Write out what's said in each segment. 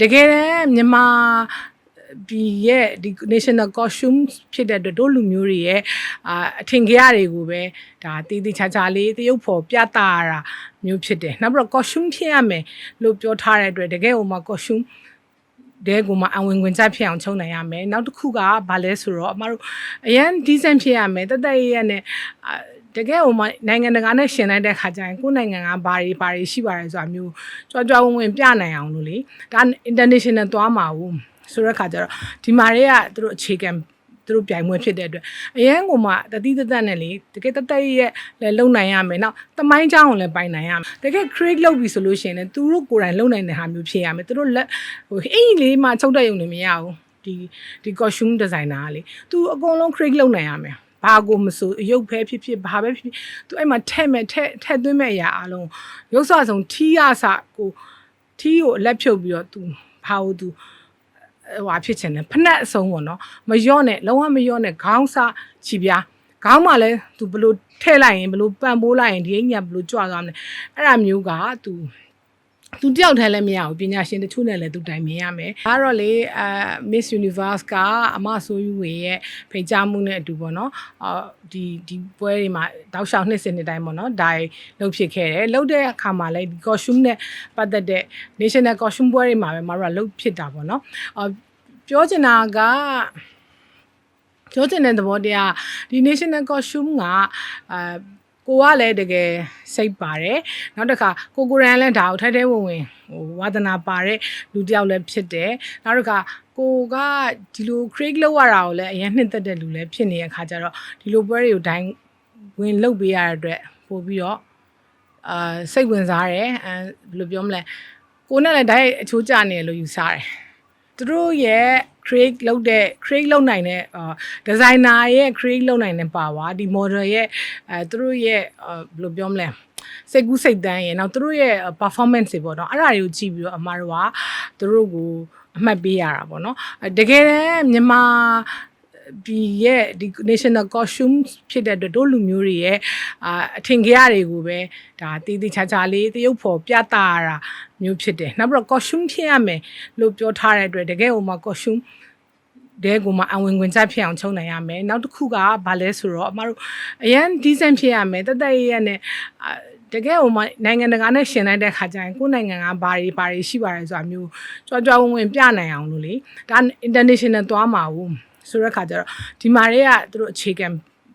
တကယ်တမ်းမြန်မာပြည်ရဲ့ဒီ national costume ဖြစ်တဲ့အတွက်တို့လူမျိုးတွေရဲ့အာအထင်ကြီးတွေကိုပဲဒါတည်တည်ချာချာလေးတရုပ်ဖော်ပြသရတာမျိုးဖြစ်တယ်နောက်ပြီးတော့ costume ဖြစ်ရမယ်လို့ပြောထားတဲ့အတွက်တကယ်ဟိုမှာ costume တဲကိုမှအဝင်ဝင်ကြဖြစ်အောင်ချုံနိုင်ရမယ်နောက်တစ်ခုကဘာလဲဆိုတော့အမတို့အရန် decent ဖြစ်ရမယ်တသက်ရရနဲ့အာ တကယ်ဟိုမနိုင်ငံတကာနဲ့ရှင်လိုက်တဲ့ခါကျရင်ကိုယ်နိုင်ငံကဘာတွေဘာတွေရှိပါတယ်ဆိုတာမျိုးကြွားကြွားဝင်ဝင်ပြနိုင်အောင်လို့လေဒါ international သွားမှာဘူးဆိုတဲ့ခါကျတော့ဒီမာတွေကသူတို့အခြေခံသူတို့ပြိုင်ပွဲဖြစ်တဲ့အတွက်အရန်ကမှတတိတသက်နဲ့လေတကယ်တသက်ရဲ့လည်းလုံနိုင်ရမယ်နောက်တမိုင်းချောင်းကိုလည်းပိုင်နိုင်ရမယ်တကယ် create လုပ်ပြီဆိုလို့ရှိရင်လည်းသူတို့ကိုယ်တိုင်လုံနိုင်တဲ့ဟာမျိုးဖြစ်ရမယ်သူတို့လက်ဟိုအိမ်လေးမှချုပ်တဲ့ယုံနေမရဘူးဒီဒီ costume designer ကလေ तू အကုန်လုံး create လုပ်နိုင်ရမယ် ဘာကိုမဆိုအယုတ်ဖဲဖြစ်ဖြစ်ဘာပဲဖြစ်ဖြစ်သူအဲ့မှာထဲ့မဲ့ထဲ့ထဲ့သွင်းမဲ့အရာအလုံးရုပ်ဆဆုံးထီးရစကိုထီးကိုအလက်ဖြုတ်ပြီးတော့သူဘာလို့သူဟိုဟာဖြစ်ချင်တယ်ဖက်နဲ့အဆုံးပေါ့နော်မယော့နဲ့လုံးဝမယော့နဲ့ခေါင်းစားချီပြားခေါင်းမှလည်းသူဘလို့ထဲ့လိုက်ရင်ဘလို့ပန့်ပိုးလိုက်ရင်ဒီအိညာဘလို့ကြွသွားမလဲအဲ့ဒါမျိုးကသူ သူတယောက်တည်းလည်းမရဘူးပညာရှင်တချို့နဲ့လည်းသူတိုင်မြင်ရမယ်။ဒါကတော့လေအဲ Miss Universe ကအမဆိုယူဝေရဲ့ဖိတ်ကြားမှုနဲ့အတူပေါ့နော်။အော်ဒီဒီပွဲတွေမှာတောက်လျှောက်နှစ်စဉ်နှစ်တိုင်းပေါ့နော်။ဒါတွေလှုပ်ဖြစ်ခဲ့တယ်။လှုပ်တဲ့အခါမှာလည်းဒီ costume နဲ့ပတ်သက်တဲ့ national costume ပွဲတွေမှာပဲမတို့ကလှုပ်ဖြစ်တာပေါ့နော်။အော်ပြောချင်တာကပြောချင်တဲ့သဘောတရားဒီ national costume ကအာ ကိုကလည်းတကယ်စိတ်ပါတယ်နောက်တစ်ခါကိုကိုရန်လည်းဒါကိုထိုက်ထဲဝင်ဝင်ဟိုဝါသနာပါတဲ့လူတစ်ယောက်လည်းဖြစ်တယ်နောက်တစ်ခါကိုကဒီလို create လုပ်ရတာကိုလည်းအရင်နှစ်သက်တဲ့လူလည်းဖြစ်နေတဲ့အခါကျတော့ဒီလိုပွဲတွေကိုဒိုင်းဝင်လုပ်ပေးရတဲ့အတွက်ပို့ပြီးတော့အာစိတ်ဝင်စားတယ်အဲဘယ်လိုပြောမလဲကိုနဲ့လည်းဒိုင်းအချိုးကျနေတယ်လို့ယူဆတယ် သူတို့ရဲ့ create လုပ်တဲ့ create လုပ်နိုင်တဲ့အာ designer ရဲ့ create လုပ်နိုင်တဲ့ power ဒီ model ရဲ့အဲသူတို့ရဲ့အာဘယ်လိုပြောမလဲစိတ်ကူးစိတ်တန်းရဲ့နောက်သူတို့ရဲ့ performance တွေပေါ့နော်အဲ့ဒါတွေကိုကြည့်ပြီးတော့အမားတို့ကသူတို့ကိုအမှတ်ပေးရတာပေါ့နော်အဲတကယ်တမ်းမြန်မာ ပြည်ရဲ့ဒီ national costume ဖြစ်တဲ့အတွက်တို့လူမျိုးတွေရဲ့အာအထင်ကြီးတွေကိုပဲဒါတည်တည်ချာချာလေးတရုပ်ဖော်ပြသရတာမျိုးဖြစ်တယ်နောက်ပြီးတော့ costume ဖြစ်ရမယ်လို့ပြောထားတဲ့အတွက်တကယ်ဟိုမှာ costume တဲကိုမှအဝင်ဝင်ကြဖြစ်အောင်ချုံနိုင်ရမယ်နောက်တစ်ခုကဘာလဲဆိုတော့အမတို့အရန် decent ဖြစ်ရမယ်တသက်ရရနဲ့အာတကယ်ဟိုမှာနိုင်ငံတကာနဲ့ရှင်လိုက်တဲ့ခါကျရင်ကိုယ့်နိုင်ငံကဘာတွေဘာတွေရှိပါတယ်ဆိုတာမျိုးကြွားကြွားဝင်ဝင်ပြနိုင်အောင်လို့လေဒါ international သွားမှာဘူး ဆိုတဲ့ခါကျတော့ဒီမာတွေကသူတို့အခြေခံ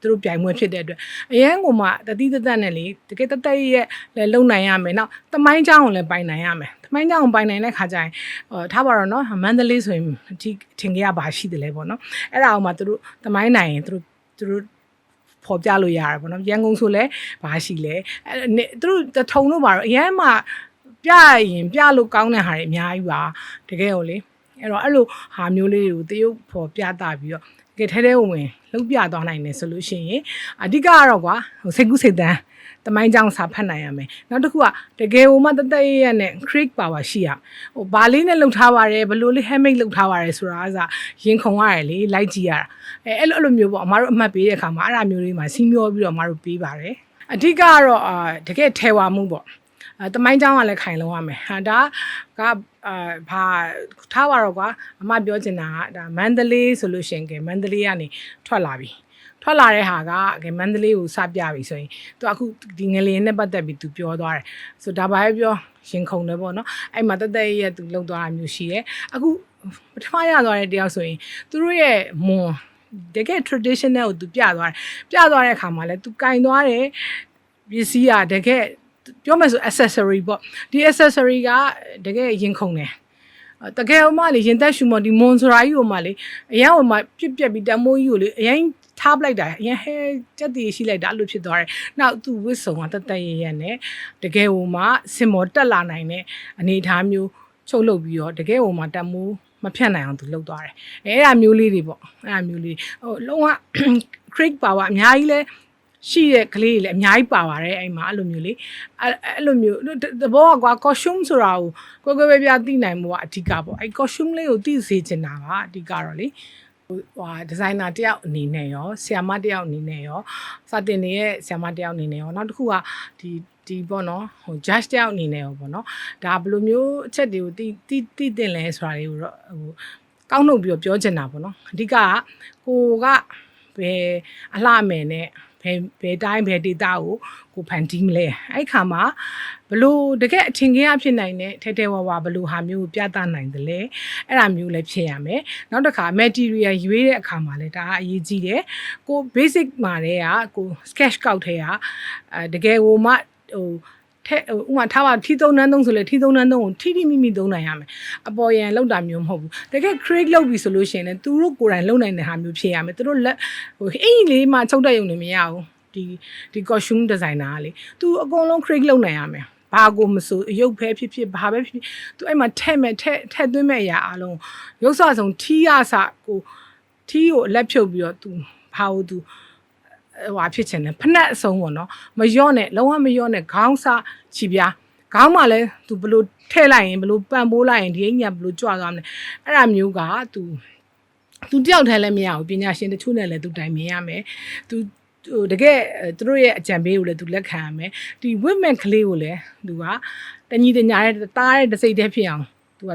သူတို့ပြိုင်ပွဲဖြစ်တဲ့အတွက်အရန်ကမှတတိတသက်နဲ့လေတကယ်တသက်ရဲ့လည်းလုံနိုင်ရမယ်နောက်သမိုင်းကြောင်းကိုလည်းပိုင်နိုင်ရမယ်သမိုင်းကြောင်းကိုပိုင်နိုင်တဲ့ခါကျရင်ဟိုထားပါတော့နော်မန္တလေးဆိုရင်ဒီထင်ကြရပါရှိတယ်လေပေါ့နော်အဲ့ဒါအောင်မှသူတို့သမိုင်းနိုင်ရင်သူတို့သူတို့ဖော်ပြလို့ရတယ်ပေါ့နော်ရန်ကုန်ဆိုလဲဘာရှိလဲအဲသူတို့ထုံလို့ပါတော့အရန်မှပြရင်ပြလို့ကောင်းတဲ့ဟာတွေအများကြီးပါတကယ်ကိုလေ အဲ့တော့အဲ့လိုဟာမျိုးလေးတွေကိုတရုပ်ဖော်ပြတာပြီးတော့တကယ်ထဲထဲဝင်ဝင်လှုပ်ပြသွားနိုင်တယ်ဆိုလို့ရှိရင်အဓိကကတော့ကွာဟိုစိတ်ကူးစိတ်တန်းတမိုင်းကြောင်စာဖတ်နိုင်ရမယ်နောက်တစ်ခုကတကယ်ဟိုမှတသက်ရရနဲ့ create power ရှိရဟိုဘာလေးနဲ့လှုပ်ထားပါတယ်ဘလို့လေး handmade လှုပ်ထားပါတယ်ဆိုတာကရင်ခုန်ရတယ်လေလိုက်ကြည့်ရတာအဲအဲ့လိုအဲ့လိုမျိုးပေါ့အမားတို့အမှတ်ပေးတဲ့အခါမှာအဲ့ဒါမျိုးလေးမှာစီးမျောပြီးတော့အမားတို့ပေးပါတယ်အဓိကကတော့အာတကယ်ထဲဝါမှုပေါ့ အဲတမိုင်းเจ้าကလည်းခိုင်လုံးရမယ်ဟာဒါကအာဘာထားပါတော့ကွာအမပြောချင်တာကဒါမန္တလေးဆိုလို့ရှရင်ကဲမန္တလေးကနေထွက်လာပြီထွက်လာတဲ့ဟာကကဲမန္တလေးကိုစပြပြီဆိုရင်သူအခုဒီငလျင်နဲ့ပတ်သက်ပြီးသူပြောသွားတယ်ဆိုဒါဘာပဲပြောရင်ခုန်တယ်ပေါ့နော်အဲ့မှာတက်တက်ရဲ့သူလုံသွားတာမျိုးရှိတယ်အခုပထမရသွားတဲ့တယောက်ဆိုရင်သူတို့ရဲ့မွန်တကယ် traditional ကိုသူပြသွားတယ်ပြသွားတဲ့အခါမှာလဲသူကင်သွားတယ်ပစ္စည်းอ่ะတကယ် ပြောမယ်ဆို accessory ပေါ့ဒီ accessory ကတကယ်ရင်ခုန်တယ်တကယ်ဥမလေးရင်သက်ရှူမဒီမွန်ဆိုရာကြီးဥမလေးအရင်ဥမပြက်ပြက်ပြီးတမိုးကြီးကိုလေအရင်ထားပလိုက်တာအရင်ဟဲကြက်တည်ရှိလိုက်တာအဲ့လိုဖြစ်သွားတယ်။နောက်သူဝစ်စုံကတက်တက်ရရနဲ့တကယ်ဟိုမှာစင်မော်တက်လာနိုင်တဲ့အနေအထားမျိုးချုပ်လုပ်ပြီးတော့တကယ်ဟိုမှာတမိုးမဖြတ်နိုင်အောင်သူလုပ်သွားတယ်။အဲအဲ့ဒါမျိုးလေးတွေပေါ့။အဲ့ဒါမျိုးလေးဟိုလုံးဝ create power အများကြီးလဲ ရှိတဲ့ကလေးတွေလည်းအများကြီးပါပါတယ်အဲ့မှာအဲ့လိုမျိုးလေအဲ့အဲ့လိုမျိုးသဘောကကွာ costume ဆိုတာကိုကိုယ်ကိုယ်ပဲပြသိနိုင်မှုကအဓိကပေါ့အဲ့ costume လေးကိုသိစေချင်တာပါအဓိကတော့လေဟိုဟာဒီဇိုင်နာတယောက်အနေနဲ့ရောဆီယာမတယောက်အနေနဲ့ရောစတင်နေတဲ့ဆီယာမတယောက်အနေနဲ့ရောနောက်တစ်ခုကဒီဒီပေါ့နော်ဟို judge တယောက်အနေနဲ့ရောပေါ့နော်ဒါဘယ်လိုမျိုးအချက်တွေကိုတိတိတိတင်လဲဆိုတာတွေကိုတော့ဟိုကောက်နှုတ်ပြီးတော့ပြောချင်တာပေါ့နော်အဓိကကကိုကဘယ်အလှအမယ်နဲ့ ဘယ်ဘယ်တိုင်းဘယ်ဒေတာကိုကိုဖန်တီးမလဲအဲ့ခါမှာဘလို့တကယ်အထင်ကြီးအဖြစ်နိုင်တဲ့ထဲထဲဝါဝါဘလို့ဟာမျိုးကိုပြသနိုင်တယ်လေအဲ့ဒါမျိုးလည်းဖြစ်ရမယ်နောက်တစ်ခါ material ရွေးတဲ့အခါမှာလည်းဒါကအရေးကြီးတယ်ကို basic မှာတည်းကကို sketch ကောက်ထဲကအဲတကယ်ကိုမှဟို ထဲဟိုဥမာထားပါထီသုံးနှန်းသုံးဆိုလေထီသုံးနှန်းသုံးကိုထီထီမိမိသုံးနိုင်ရမယ်အပေါ်ရန်လောက်တာမျိုးမဟုတ်ဘူးတကယ် create လုပ်ပြီဆိုလို့ရှိရင်လည်းသူတို့ကိုယ်တိုင်လုပ်နိုင်တဲ့ဟာမျိုးဖြစ်ရမယ်သူတို့လက်ဟိုအင်ကြီးလေးမှချုပ်တဲ့ယုံနေမရဘူးဒီဒီ costume designer ကလေသူအကုန်လုံး create လုပ်နိုင်ရမယ်ဘာကိုမဆိုအယုတ်ဖဲဖြစ်ဖြစ်ဘာပဲဖြစ်ဖြစ်သူအဲ့မှာထဲ့မဲ့ထဲ့ထဲ့သွင်းမဲ့အရာအလုံးရုပ်ဆဆောင်ထီးရစကိုထီးကိုအလက်ဖြုတ်ပြီးတော့သူဘာလို့သူ ဟွာဖြစ်ချင်တယ်ဖက်နှက်အစုံပေါ့နော်မလျော့နဲ့လုံးဝမလျော့နဲ့ခေါင်းစားချီပြားခေါင်းမှာလဲသူဘလို့ထဲ့လိုက်ရင်ဘလို့ပန်ပိုးလိုက်ရင်ဒီအိညာဘလို့ကြွသွားမလဲအဲ့ဒါမျိုးကသူသူတယောက်တည်းလည်းမရဘူးပညာရှင်တချို့နဲ့လည်းသူတိုင်မြင်ရမယ်သူဟိုတကယ်သူတို့ရဲ့အကြံပေးကိုလည်းသူလက်ခံရမယ်ဒီ women ကလေးကိုလည်းသူကတညီတညာတဲ့တားတဲ့တစိတ်တည်းဖြစ်အောင် သူက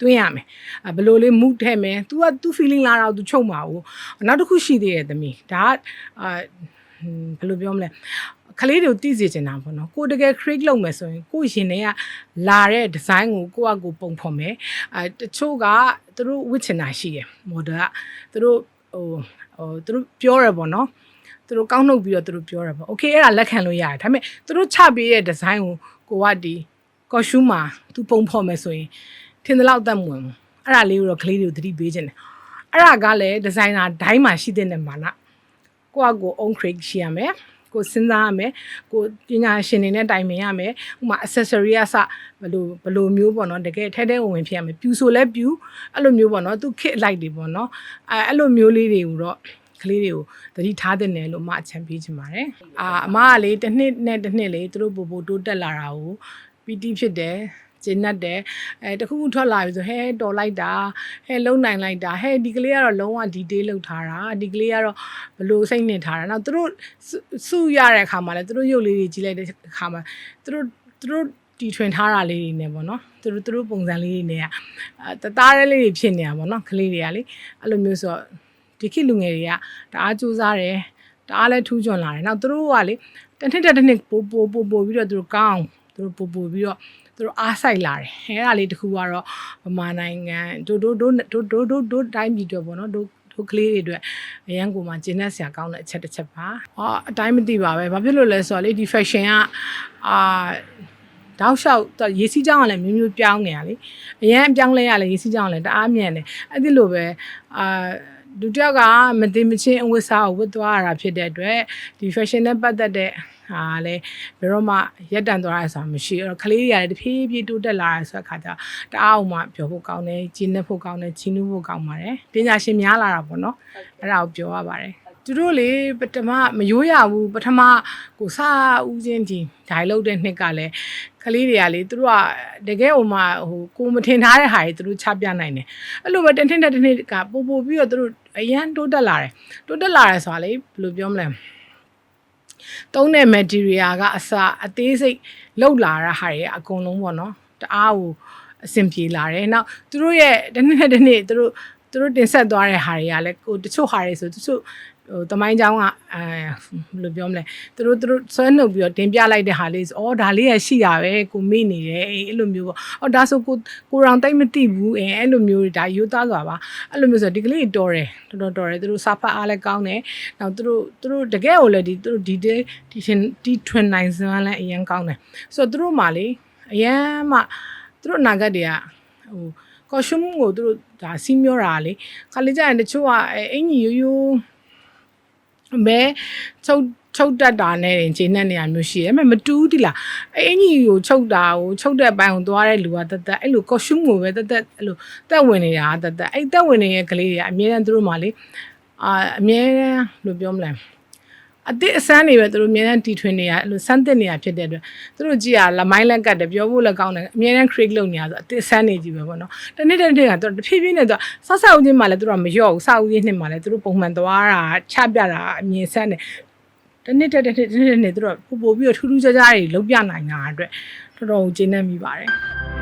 တွင်းရမယ်အဘလို့လေးမူးထဲမယ် तू က तू feeling လာတော့ तू ချုပ်မှာဘူးနောက်တစ်ခုရှိသေးတယ်သမီးဒါကအာဘယ်လိုပြောမလဲကလေးတွေကိုတည်စေချင်တာပေါ့နော်ကိုတကယ် create လုပ်မယ်ဆိုရင်ကိုရှင်တွေကလာတဲ့ design ကိုကိုကကိုပုံဖော်မယ်အဲတချို့ကသူတို့ဝစ်ချင်တာရှိတယ် model ကသူတို့ဟိုဟိုသူတို့ပြောရပေါ့နော်သူတို့ကောက်နှုတ်ပြီးတော့သူတို့ပြောရပေါ့ okay အဲ့ဒါလက်ခံလို့ရတယ်ဒါပေမဲ့သူတို့ချပေးတဲ့ design ကိုကိုကဒီ costume မှာသူပုံဖော်မယ်ဆိုရင် ထင်သလောက်တတ်မဝင်ဘူးအဲ့ဒါလေးကိုတော့ကလေးတွေကိုသတိပေးခြင်းတယ်အဲ့ဒါကလည်းဒီဇိုင်နာဒိုင်းမှာရှိတဲ့မာနကိုကကို own create ရှိရမယ်ကိုစဉ်းစားရမယ်ကိုပညာရှင်တွေနဲ့တိုင်ပင်ရမယ်ဥမာ accessory အစဘလို့ဘလို့မျိုးပေါ့နော်တကယ်ထဲထဲဝင်ဝင်ဖြစ်ရမယ်ပြူဆိုလဲပြူအဲ့လိုမျိုးပေါ့နော်သူ kit လိုက်တွေပေါ့နော်အဲအဲ့လိုမျိုးလေးတွေကိုတော့ကလေးတွေကိုသတိထားတဲ့နယ်လို့အမအချမ်းပေးချင်ပါတယ်အာအမကလေတစ်နှစ်နဲ့တစ်နှစ်လေသူတို့ပို့ပို့တိုးတက်လာတာကိုပီတိဖြစ်တယ် ကျင်းတ်တယ်အဲတခုခုထွက်လာပြီဆိုဟဲတော်လိုက်တာဟဲလုံနိုင်လိုက်တာဟဲဒီကလေးကတော့လုံးဝ detail လောက်ထားတာဒီကလေးကတော့ဘလို့စိတ်နေထားတာနောက်သူတို့စုရတဲ့အခါမှာလည်းသူတို့ရုပ်လေးတွေကြည့်လိုက်တဲ့အခါမှာသူတို့သူတို့တီထွင်ထားတာလေးတွေနဲ့ပေါ့နော်သူတို့သူတို့ပုံစံလေးတွေနဲ့ကတသားရဲလေးတွေဖြစ်နေတာပေါ့နော်ကလေးတွေကလေအဲ့လိုမျိုးဆိုတော့ဒီခေတ်လူငယ်တွေကတအားကြိုးစားတယ်တအားလည်းထူးချွန်လာတယ်နောက်သူတို့ကလေတစ်နှစ်တစ်နှစ်ပို့ပို့ပို့ပို့ပြီးတော့သူတို့ကောင်းသူတို့ပို့ပို့ပြီးတော့ သူတို့အားဆိုင်လာတယ်အဲ့ဒါလေးတခုကတော့ဗမာနိုင်ငံတို့တို့တို့တို့တို့တို့တို့တိုင်းပြည်တွေပေါ့နော်တို့တို့ကလေးတွေအတွက်အရန်ကိုမှကျင်းတဲ့ဆရာကောင်းတဲ့အချက်တစ်ချက်ပါ။ဟာအတိုင်းမသိပါပဲ။ဘာဖြစ်လို့လဲဆိုတော့လေဒီ fashion ကအာတောက်လျှောက်ရေစီးကြောင်းကလည်းမျိုးမျိုးပြောင်းနေရလေ။အရန်ပြောင်းလဲရလေရေစီးကြောင်းကလည်းတအားမြန်တယ်။အဲ့ဒီလိုပဲအာလူတယောက်ကမသိမချင်းအဝတ်စားကိုဝတ်သွားရတာဖြစ်တဲ့အတွက်ဒီ fashion နဲ့ပတ်သက်တဲ့ ဟာလည်းဘယ်တော့မှရက်တန်သွားရဆိုတာမရှိအဲ့တော့ကလေးတွေကလည်းတဖြည်းဖြည်းတိုးတက်လာရဆိုတဲ့အခါကျတအားအောင်မှပြောဖို့ကောင်းတယ်ကြီးနေဖို့ကောင်းတယ်ကြီးနူးဖို့ကောင်းပါတယ်ပညာရှင်များလာတာပေါ့နော်အဲ့ဒါကိုပြောရပါတယ်သူတို့လေပထမမရိုးရဘူးပထမကိုစဦးချင်းချင်းဒိုင်လုတ်တဲ့နှစ်ကလည်းကလေးတွေကလေသူတို့ကတကယ်ဟိုမှာဟိုကိုမထင်ထားတဲ့ဟာတွေသူတို့ချပြနိုင်တယ်အဲ့လိုပဲတစ်နှစ်တစ်နှစ်ကပို့ပို့ပြီးတော့သူတို့အရန်တိုးတက်လာတယ်တိုးတက်လာတယ်ဆိုတာလေဘယ်လိုပြောမလဲ သုံးတဲ့ material ကအစအသေးစိတ်လောက်လာတဲ့ဟာတွေအကုန်လုံးပေါ့နော်တအားကိုအဆင်ပြေလာတယ်နောက်သူတို့ရဲ့တစ်နှစ်တစ်နှစ်သူတို့သူတို့တင်ဆက်သွားတဲ့ဟာတွေကလည်းကိုတချို့ဟာတွေဆိုတချို့ ဟိုတမိုင်းချောင်းကအဲဘယ်လိုပြောမလဲသူတို့သူတို့ဆွဲနှုတ်ပြီးတော့တင်ပြလိုက်တဲ့ဟာလေးဆိုအော်ဒါလေးရရှိတာပဲကိုမေ့နေတယ်အဲ့လိုမျိုးပေါ့အော်ဒါဆိုကိုကိုရောင်တိတ်မသိဘူးအဲအဲ့လိုမျိုးဒါယူသားစွာပါအဲ့လိုမျိုးဆိုဒီကလေးတော်တယ်တော်တော်တော်တယ်သူတို့စာဖတ်အားလည်းကောင်းတယ်နောက်သူတို့သူတို့တကယ်ကိုလည်းဒီသူတို့ဒီဒီဒီထွင်နိုင်စမ်းလည်းအရင်ကောင်းတယ်ဆိုတော့သူတို့မှလေအရင်မှသူတို့အနာဂတ်တွေကဟိုကော်ရှုံးကိုသူတို့ဒါစီးမျောတာလေခါလေးကျရင်တချို့ကအင်ကြီးရိုးရိုး မဲချုပ်ချုပ်တတ်တာနဲ့ရင်ခြေနဲ့နေရာမျိုးရှိတယ်။အဲ့မတူးဒီလား။အဲ့အင်ကြီးကိုချုပ်တာကိုချုပ်တဲ့ဘိုင်းကိုသွားတဲ့လူကတသက်အဲ့လို costume ကိုပဲတသက်အဲ့လိုတက်ဝင်နေတာတသက်အဲ့တက်ဝင်နေတဲ့ကလေးတွေကအမြဲတမ်းသူတို့မှလေအာအမြဲတမ်းလို့ပြောမလဲ အစ်စ်အစမ်းတွေပဲသူတို့အမြဲတမ်းတီထွင်နေရအဲ့လိုစမ်းသစ်နေရဖြစ်တဲ့အတွက်သူတို့ကြည့်ရလမိုင်းလက်ကတ်တယ်ပြောဖို့လည်းကောင်းတယ်အမြဲတမ်း create လုပ်နေရဆိုအစ်စ်အစမ်းနေကြည့်ပဲပေါ့နော်တနေ့တစ်နေ့ကသူတို့တဖြည်းဖြည်းနဲ့သူဆောက်ဆောက်ချင်းမှလည်းသူတို့ကမလျော့ဘူးဆောက်ဦးချင်းနှစ်မှလည်းသူတို့ပုံမှန်သွားတာချပြတာအမြင်ဆန်းတယ်တစ်နှစ်တက်တစ်နှစ်တစ်နှစ်တစ်နှစ်သူတို့ပို့ပို့ပြီးတော့ထူးထူးခြားခြားတွေလုပ်ပြနိုင်တာအတွက်တော်တော်ကိုကျေနပ်မိပါတယ်